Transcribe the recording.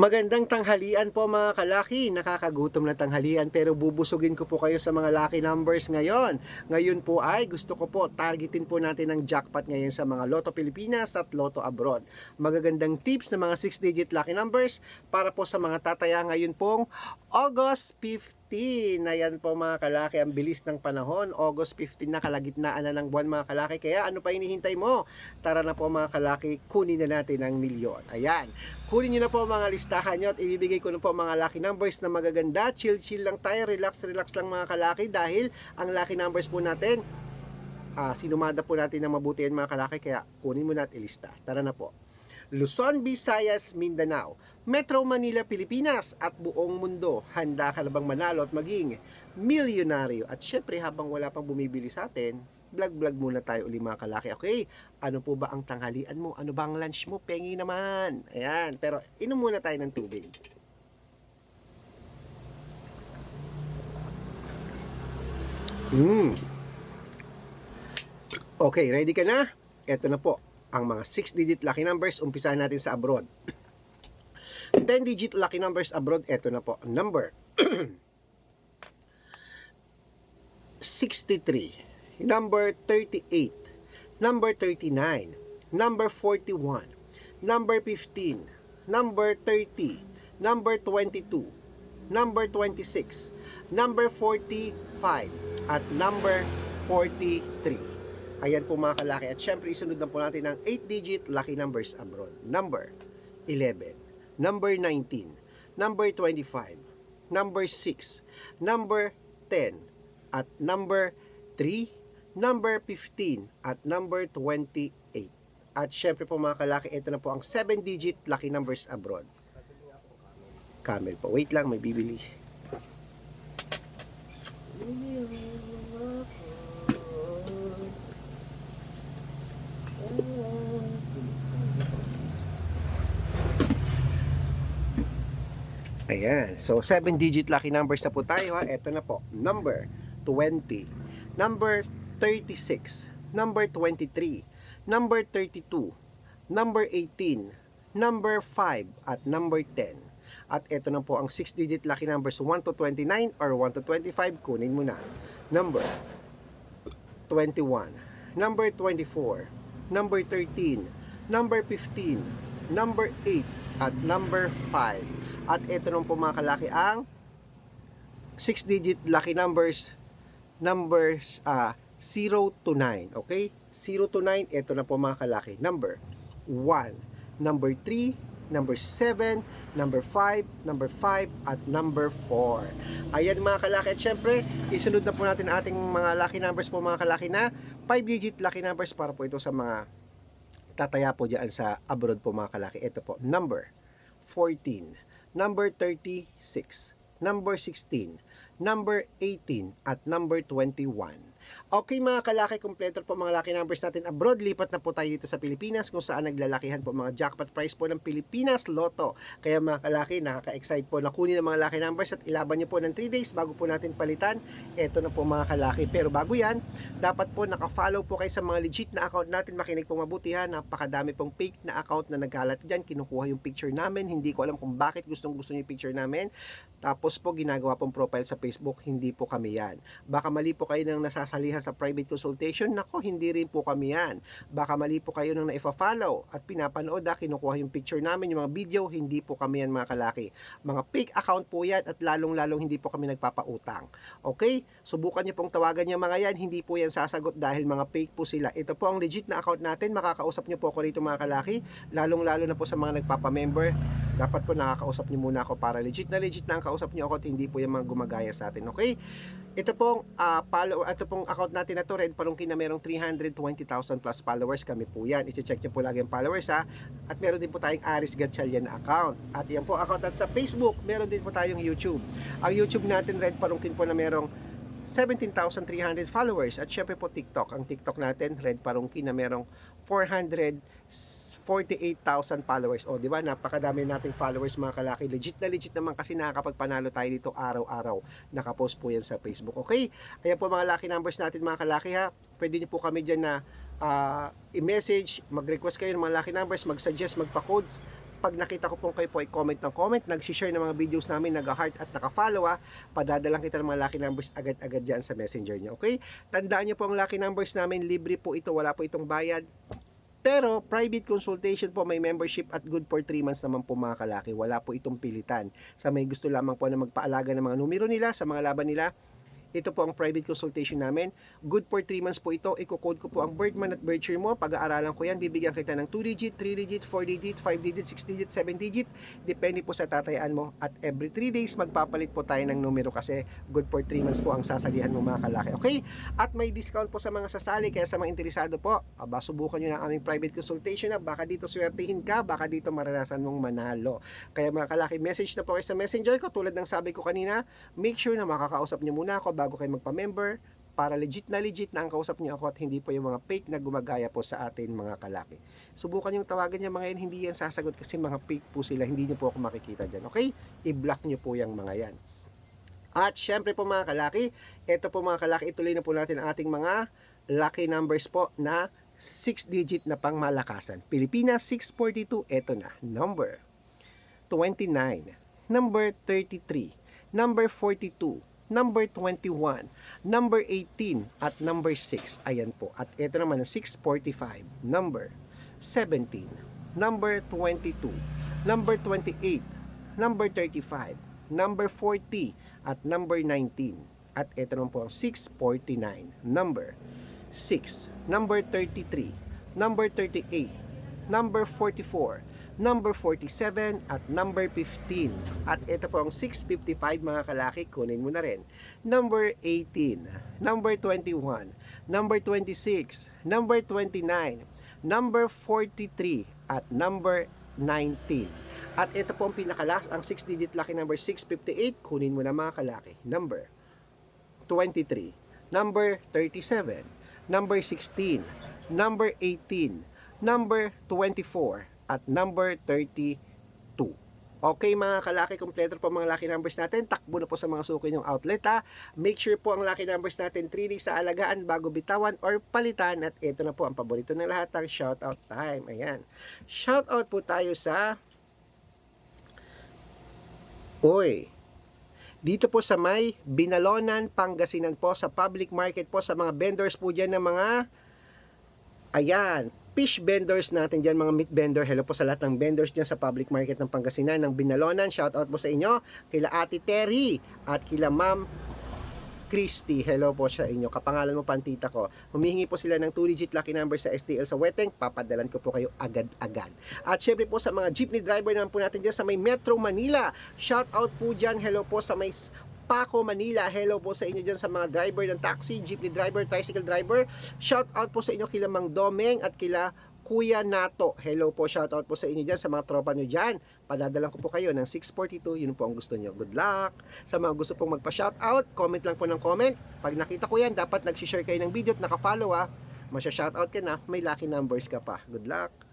Magandang tanghalian po mga kalaki. Nakakagutom na tanghalian pero bubusugin ko po kayo sa mga lucky numbers ngayon. Ngayon po ay gusto ko po targetin po natin ang jackpot ngayon sa mga Lotto Pilipinas at Lotto Abroad. Magagandang tips na mga 6-digit lucky numbers para po sa mga tataya ngayon pong August 15. Ayan po mga kalaki, ang bilis ng panahon. August 15 na kalagitnaan na ng buwan mga kalaki. Kaya ano pa hinihintay mo? Tara na po mga kalaki, kunin na natin ang milyon. Ayan. Kunin nyo na po mga listahan nyo at ibibigay ko na po mga lucky numbers na magaganda. Chill chill lang tayo, relax relax lang mga kalaki dahil ang lucky numbers po natin ah sinumada po natin ng mabuti yan mga kalaki kaya kunin mo na at ilista. Tara na po. Luzon, Visayas, Mindanao, Metro Manila, Pilipinas at buong mundo. Handa ka na bang manalo at maging milyonaryo? At syempre habang wala pang bumibili sa atin, vlog-vlog muna tayo uli mga kalaki. Okay, ano po ba ang tanghalian mo? Ano ba ang lunch mo? Pengi naman. Ayan, pero inom muna tayo ng tubig. Mm. Okay, ready ka na? Ito na po, ang mga 6-digit lucky numbers. Umpisahan natin sa abroad. 10-digit lucky numbers abroad. Ito na po, number. 63, number 38, number 39, number 41, number 15, number 30, number 22, number 26, number 45, at number 43. Ayan po mga kalaki. At syempre, isunod na po natin ang 8-digit lucky numbers abroad. Number 11, number 19, number 25, number 6, number 10, at number 3, number 15, at number 28. At syempre po mga kalaki, ito na po ang 7-digit lucky numbers abroad. Camel po. Wait lang, may bibili. Ayan. So, 7-digit lucky numbers na po tayo ha. Ito na po. Number 20. Number 36. Number 23. Number 32. Number 18. Number 5. At number 10. At ito na po ang 6-digit lucky numbers 1 to 29 or 1 to 25. Kunin mo na. Number 21. Number 24. Number 13. Number 15. Number 8. At number 5. At ito nung po mga kalaki ang 6-digit lucky numbers numbers ah 0 to 9. Okay? 0 to 9, ito na po mga kalaki. Number 1, number 3, number 7, number 5, number 5, at number 4. Ayan mga kalaki. At syempre, isunod na po natin ating mga lucky numbers po mga kalaki na 5-digit lucky numbers para po ito sa mga tataya po dyan sa abroad po mga kalaki. Ito po, number 14, number 36, number 16, number 18, at number 21. Okay mga kalaki, kompleto po mga lucky numbers natin abroad. Lipat na po tayo dito sa Pilipinas kung saan naglalakihan po mga jackpot prize po ng Pilipinas Lotto. Kaya mga kalaki, nakaka-excite po na kunin ang mga lucky numbers at ilaban nyo po ng 3 days bago po natin palitan. Ito na po mga kalaki. Pero bago yan, dapat po naka-follow po kayo sa mga legit na account natin. Makinig po mabuti ha. Napakadami pong fake na account na nagkalat dyan. Kinukuha yung picture namin. Hindi ko alam kung bakit gustong gusto niyo yung picture namin. Tapos po ginagawa pong profile sa Facebook. Hindi po kami yan. Baka mali po kayo nang nasasalihan sa private consultation. Nako, hindi rin po kami yan. Baka mali po kayo nang naifa-follow at pinapanood ha. Kinukuha yung picture namin, yung mga video. Hindi po kami yan mga kalaki. Mga fake account po yan at lalong-lalong hindi po kami nagpapautang. Okay? Subukan niyo pong tawagan yung mga yan. Hindi po yan sasagot dahil mga fake po sila. Ito po ang legit na account natin. Makakausap niyo po ako rito mga kalaki. Lalong-lalo na po sa mga nagpapa-member. Dapat po nakakausap niyo muna ako para legit na legit na ang kausap niyo ako at hindi po yung mga gumagaya sa atin. Okay? Ito pong ah, follow, ito pong account natin na to, Red Palungkin na merong 320,000 plus followers. Kami po yan. I-check niyo po lagi ang followers ha. At meron din po tayong Aris Gatchalian na account. At yan po account at sa Facebook, meron din po tayong YouTube. Ang YouTube natin, Red Palungkin po na merong 17,300 followers. At syempre po TikTok. Ang TikTok natin, Red Palungkin na merong 448,000 followers. O, di ba? Napakadami nating followers mga kalaki. Legit na legit naman kasi nakakapagpanalo tayo dito araw-araw. Nakapost po yan sa Facebook. Okay? Ayan po mga lucky numbers natin mga kalaki ha. Pwede niyo po kami dyan na ah, i-message, mag-request kayo ng mga lucky numbers, mag-suggest, magpa-codes Pag nakita ko po kayo po ay comment ng comment, nag-share ng mga videos namin, nag-heart at naka-follow ah, padadalang kita ng mga lucky numbers agad-agad dyan sa messenger nyo. Okay? Tandaan nyo po ang lucky numbers namin, libre po ito, wala po itong bayad. Pero private consultation po may membership at good for 3 months naman po mga kalaki. Wala po itong pilitan. Sa may gusto lamang po na magpaalaga ng mga numero nila sa mga laban nila, ito po ang private consultation namin. Good for 3 months po ito. Iko-code ko po ang birth month at year mo. Pag-aaralan ko yan, bibigyan kita ng 2 digit, 3 digit, 4 digit, 5 digit, 6 digit, 7 digit. Depende po sa tatayaan mo. At every 3 days, magpapalit po tayo ng numero kasi good for 3 months po ang sasalihan mo mga kalaki. Okay? At may discount po sa mga sasali. Kaya sa mga interesado po, aba, subukan nyo na ang aming private consultation na baka dito swertihin ka, baka dito maranasan mong manalo. Kaya mga kalaki, message na po kayo sa messenger ko. Tulad ng sabi ko kanina, make sure na makakausap nyo muna ako bago kayo magpa-member para legit na legit na ang kausap niyo ako at hindi po yung mga fake na gumagaya po sa atin mga kalaki. Subukan yung tawagan niya mga yan, hindi yan sasagot kasi mga fake po sila, hindi niyo po ako makikita dyan. Okay? I-block niyo po yung mga yan. At syempre po mga kalaki, ito po mga kalaki, ituloy na po natin ang ating mga lucky numbers po na 6 digit na pangmalakasan. Pilipinas 642, ito na. Number 29, number 33, number 42, number 21, number 18, at number 6. Ayan po. At ito naman ang 645, number 17, number 22, number 28, number 35, number 40, at number 19. At ito naman po ang 649, number 6, number 33, number 38, number 44, number 47 at number 15. At ito po ang 655 mga kalaki, kunin mo na rin. Number 18, number 21, number 26, number 29, number 43 at number 19. At ito po ang pinakalas, ang 6-digit lucky number 658, kunin mo na mga kalaki. Number 23, number 37, number 16, number 18, number 24, at number 32. Okay mga kalaki, kompleto po mga lucky numbers natin. Takbo na po sa mga suki yung outlet ha. Make sure po ang lucky numbers natin 3 days sa alagaan bago bitawan or palitan. At ito na po ang paborito ng lahat ang shoutout time. Ayan. Shoutout po tayo sa Oy, dito po sa may Binalonan, Pangasinan po, sa public market po, sa mga vendors po dyan ng mga, ayan, fish vendors natin dyan, mga meat vendor. Hello po sa lahat ng vendors dyan sa public market ng Pangasinan, ng Binalonan. Shout out po sa inyo, kila Ate Terry at kila Ma'am Christy. Hello po sa inyo. Kapangalan mo pantita ko. Humihingi po sila ng 2-digit lucky number sa STL sa Weteng. Papadalan ko po kayo agad-agad. At syempre po sa mga jeepney driver naman po natin dyan sa may Metro Manila. Shout out po dyan. Hello po sa may Paco, Manila. Hello po sa inyo dyan sa mga driver ng taxi, jeepney driver, tricycle driver. Shout out po sa inyo kila Mang Domeng at kila Kuya Nato. Hello po, shout out po sa inyo dyan, sa mga tropa nyo dyan. Padadalan ko po kayo ng 642, yun po ang gusto nyo. Good luck! Sa mga gusto pong magpa-shout out, comment lang po ng comment. Pag nakita ko yan, dapat nag-share kayo ng video at naka-follow ah. Masya-shout out ka na, may lucky numbers ka pa. Good luck!